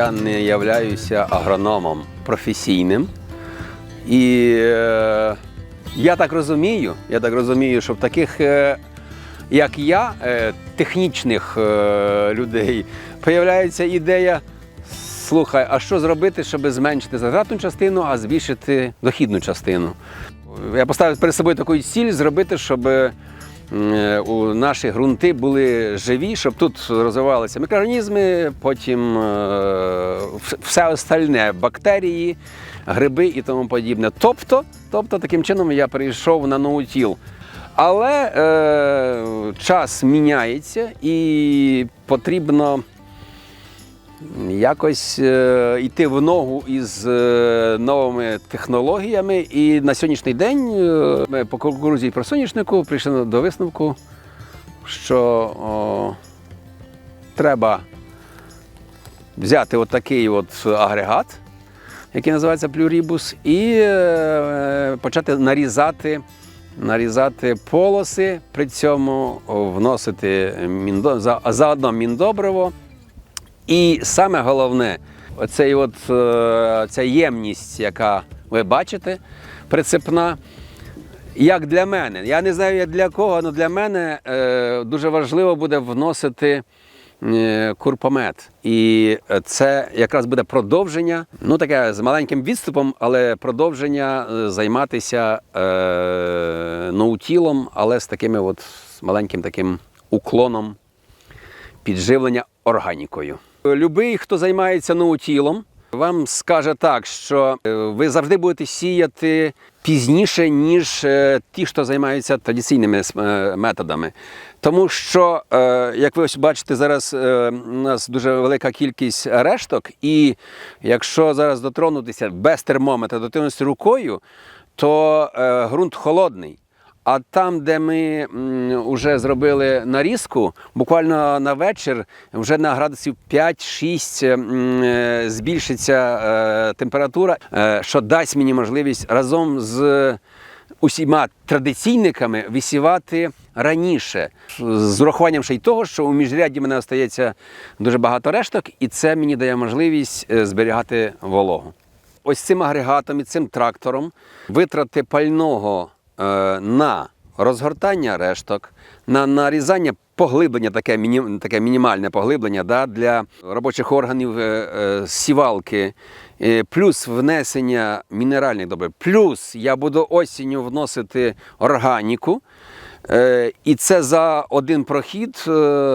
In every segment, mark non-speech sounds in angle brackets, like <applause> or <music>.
я не являюся агрономом професійним. І е, я так розумію, я так розумію, що в таких, е, як я, е, технічних е, людей, появляється ідея. Слухай, а що зробити, щоб зменшити затратну частину, а збільшити дохідну частину? Я поставив перед собою таку ціль зробити, щоб у наші ґрунти були живі, щоб тут розвивалися мікроорганізми, потім е, все остальне бактерії, гриби і тому подібне. Тобто, тобто таким чином я перейшов на ноутіл. Але е, час міняється і потрібно якось е, йти в ногу із е, новими технологіями. І на сьогоднішній день е, ми по кукурудзі і про соняшнику прийшли до висновку, що о, треба взяти отакий от агрегат, який називається плюрібус, і е, почати нарізати. Нарізати полоси, при цьому вносити міндо, заодно міндобриво, і саме головне, оцей от, е, ця ємність, яка ви бачите, прицепна. Як для мене, я не знаю, як для кого, але для мене е, дуже важливо буде вносити е, курпомет. І це якраз буде продовження, ну таке з маленьким відступом, але продовження займатися е, ноутілом, але з такими от маленьким таким уклоном підживлення органікою. Любий, хто займається ноутілом, вам скаже так, що е, ви завжди будете сіяти пізніше, ніж е, ті, хто займаються традиційними е, методами. Тому що, е, як ви ось бачите, зараз е, у нас дуже велика кількість решток, і якщо зараз дотронутися без термометра, дотронутися рукою, то е, ґрунт холодний. А там, де ми вже зробили нарізку, буквально на вечір вже на градусів 5-6 е, збільшиться е, температура, е, що дасть мені можливість разом з усіма традиційниками висівати раніше, з урахуванням ще й того, що у міжрядді в мене остається дуже багато решток, і це мені дає можливість е, зберігати вологу. Ось цим агрегатом і цим трактором витрати пального на розгортання решток, на нарізання поглиблення, таке, міні, таке мінімальне поглиблення да, для робочих органів е, е, сівалки, е, плюс внесення мінеральних добрив, плюс я буду осінню вносити органіку. Е, І це за один прохід е,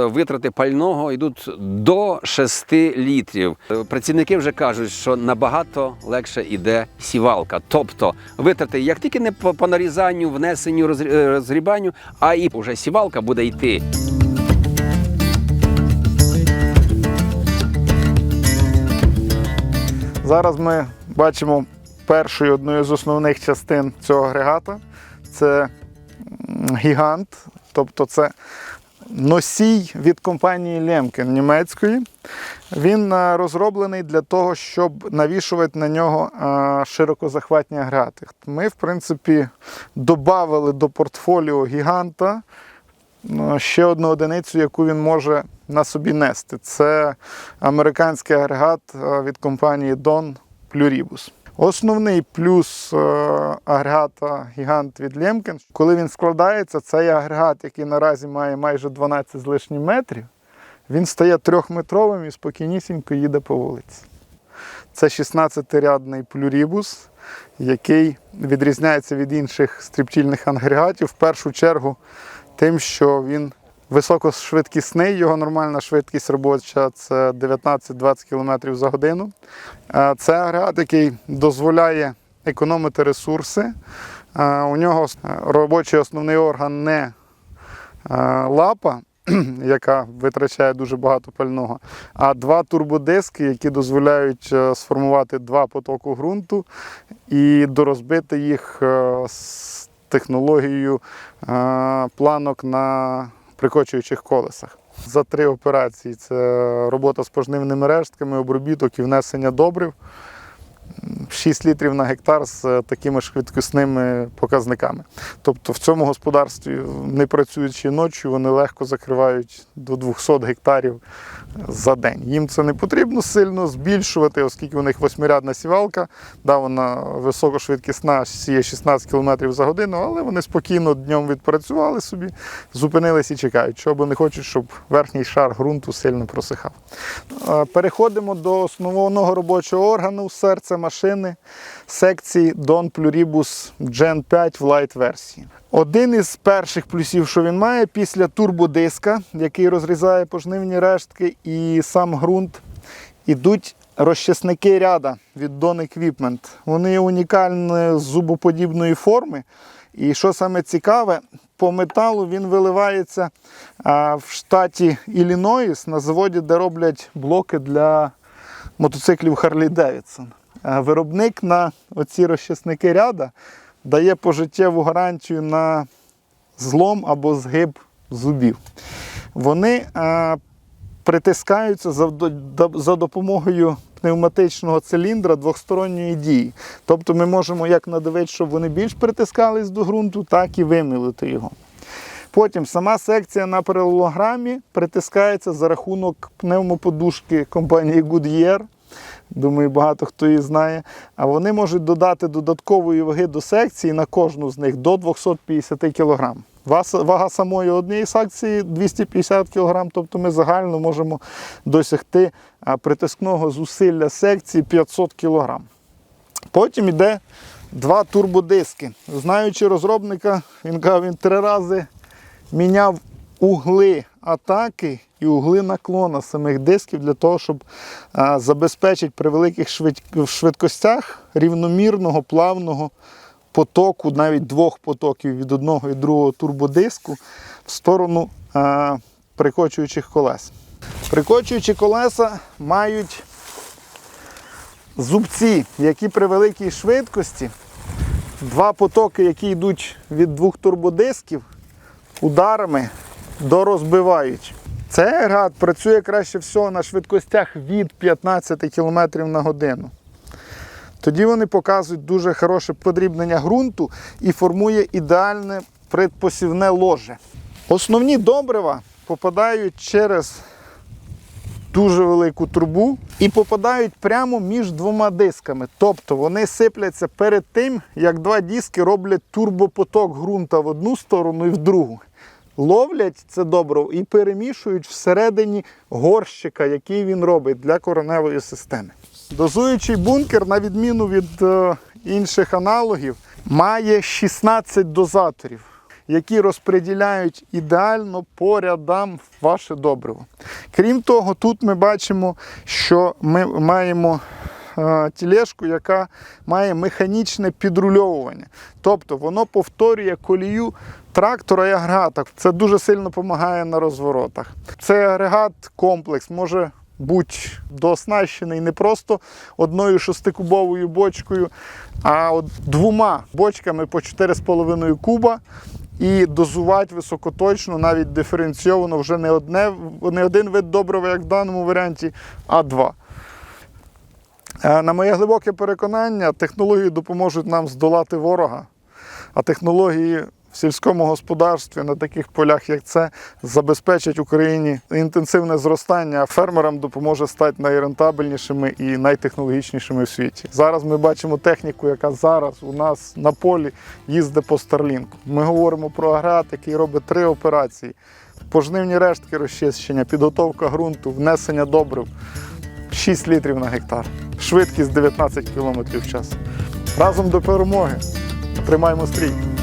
витрати пального йдуть до 6 літрів. Е, Працівники вже кажуть, що набагато легше йде сівалка. Тобто витрати як тільки не по, нарізанню, внесенню, розгрібанню, а і вже сівалка буде йти. Зараз ми бачимо першою одною з основних частин цього агрегата. Це гігант, тобто це носій від компанії Lemken німецької. Він е, розроблений для того, щоб навішувати на нього е, широкозахватні агрегати. Ми, в принципі, додали до портфоліо гіганта е, ще одну одиницю, яку він може на собі нести. Це американський агрегат від компанії Don Pluribus. Основний плюс е, агрегата гігант від Lemken, коли він складається, цей агрегат, який наразі має майже 12 з лишнім метрів, він стає трьохметровим і спокійнісінько їде по вулиці. Це 16-рядний плюрібус, який відрізняється від інших стрібтільних агрегатів в першу чергу тим, що він високошвидкісний, його нормальна швидкість робоча це 19-20 км за годину. Це агрегат, який дозволяє економити ресурси. У нього робочий основний орган не лапа, <clears throat> яка витрачає дуже багато пального, а два турбодиски, які дозволяють е, сформувати два потоку ґрунту і дорозбити їх е, з технологією е, планок на прикочуючих колесах. За три операції це робота з пожнивними рештками, обробіток і внесення добрив. 6 літрів на гектар з е, такими швидкісними показниками. Тобто в цьому господарстві, не працюючи ночі, вони легко закривають до 200 гектарів за день. Їм це не потрібно сильно збільшувати, оскільки у них восьмирядна сівалка, да, вона високошвидкісна, сіє 16 км за годину, але вони спокійно днем відпрацювали собі, зупинились і чекають, чого не хочуть, щоб верхній шар ґрунту сильно просихав. Е, Переходимо до основного робочого органу серця машини секції Don Pluribus Gen 5 в Light версії. Один із перших плюсів, що він має, після турбодиска, який розрізає пожнивні рештки і сам ґрунт, ідуть розчисники ряда від Don Equipment. Вони є унікальної зубоподібної форми. І що саме цікаве, по металу він виливається в штаті Іллінойс на заводі, де роблять блоки для мотоциклів Harley Davidson. Виробник на оці розчисники ряда дає пожиттєву гарантію на злом або згиб зубів. Вони притискаються за, за допомогою пневматичного циліндра двосторонньої дії. Тобто ми можемо як надавити, щоб вони більш притискались до ґрунту, так і вимілити його. Потім сама секція на паралелограмі притискається за рахунок пневмоподушки компанії Goodyear. Думаю, багато хто її знає. А вони можуть додати додаткової ваги до секції на кожну з них до 250 кг. Вага самої однієї секції 250 кг, тобто ми загально можемо досягти притискного зусилля секції 500 кг. Потім йде два турбодиски. Знаючи розробника, він казав, він три рази міняв угли атаки і угли наклона самих дисків для того, щоб забезпечити при великих швидкостях рівномірного плавного потоку, навіть двох потоків від одного і другого турбодиску в сторону прикочуючих колес. Прикочуючі колеса мають зубці, які при великій швидкості, два потоки, які йдуть від двох турбодисків, ударами дорозбивають. Цей агрегат працює краще всього на швидкостях від 15 км на годину. Тоді вони показують дуже хороше подрібнення ґрунту і формує ідеальне предпосівне ложе. Основні добрива попадають через дуже велику трубу і попадають прямо між двома дисками. Тобто вони сипляться перед тим, як два диски роблять турбопоток ґрунта в одну сторону і в другу. Ловлять це добриво і перемішують всередині горщика, який він робить для кореневої системи. Дозуючий бункер, на відміну від е, інших аналогів, має 16 дозаторів, які розподіляють ідеально по рядам ваше добриво. Крім того, тут ми бачимо, що ми маємо е, тілешку, яка має механічне підрульовування. Тобто воно повторює колію трактора і агрегата. Це дуже сильно допомагає на розворотах. Цей агрегат комплекс може бути дооснащений не просто одною шестикубовою бочкою, а от двома бочками по 4,5 куба. І дозувати високоточно, навіть диференційовано вже не, одне, не один вид добрива, як в даному варіанті, а два. Е, На моє глибоке переконання, технології допоможуть нам здолати ворога, а технології в сільському господарстві на таких полях, як це, забезпечать Україні інтенсивне зростання, а фермерам допоможе стати найрентабельнішими і найтехнологічнішими в світі. Зараз ми бачимо техніку, яка зараз у нас на полі їздить по Старлінку. Ми говоримо про агрегат, який робить три операції: пожнивні рештки розчищення, підготовка ґрунту, внесення добрив. 6 літрів на гектар. Швидкість 19 км в час. Разом до перемоги. Тримаємо стрій.